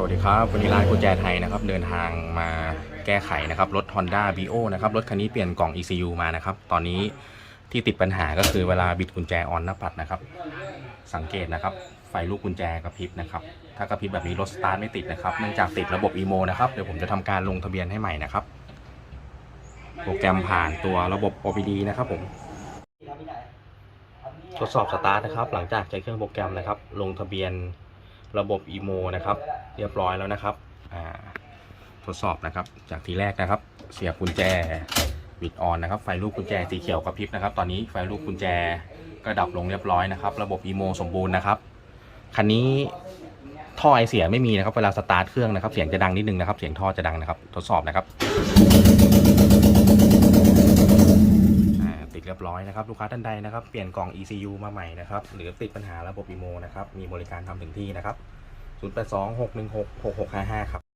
สวัสดีครับ วันนี้ร้านกุญแจไทยนะครับ เดินทางมาแก้ไขนะครับ รถ Honda b โนะครับ รถคันนี้เปลี่ยนกล่อง ECU มานะครับ ตอนนี้ที่ติดปัญหาก็คือเวลาบิดกุญแจออนหน้าปัดนะครับ สังเกตนะครับ ไฟลูกกุญแจกระพริบนะครับ ถ้ากระพริบแบบนี้รถสตาร์ทไม่ติดนะครับ เนื่องจากติดระบบ EMO นะครับ เดี๋ยวผมจะทำการลงทะเบียนให้ใหม่นะครับ โปรแกรมผ่านตัวระบบ OBD นะครับผม ทดสอบสตาร์ทนะครับ หลังจากใช้เครื่องโปรแกรมนะครับ ลงทะเบียน ระบบ EMO นะครับ เรียบร้อยแล้วนะครับทดสอบนะครับ จากทีแรกนะครับ เสียบกุญแจบิดออนนะครับ ไฟลูกกุญแจสีเขียวกระพริบนะครับ ตอนนี้ไฟลูกกุญแจก็ดับลงเรียบร้อยนะครับ ระบบ EMO สมบูรณ์นะครับคันนี้ท่อไอเสียไม่มีนะครับ เวลาสตาร์ทเครื่องนะครับ เสียงจะดังนิดนึงนะครับ เสียงท่อจะดังนะครับ ทดสอบนะครับ อ่าติด เรียบร้อยนะครับ ลูกค้าท่านใดนะครับ เปลี่ยนกล่อง ECU มาใหม่นะครับ หรือติดปัญหาระบบอีโมนะครับ มีบริการทำถึงที่นะครับ 0826166655 ครับ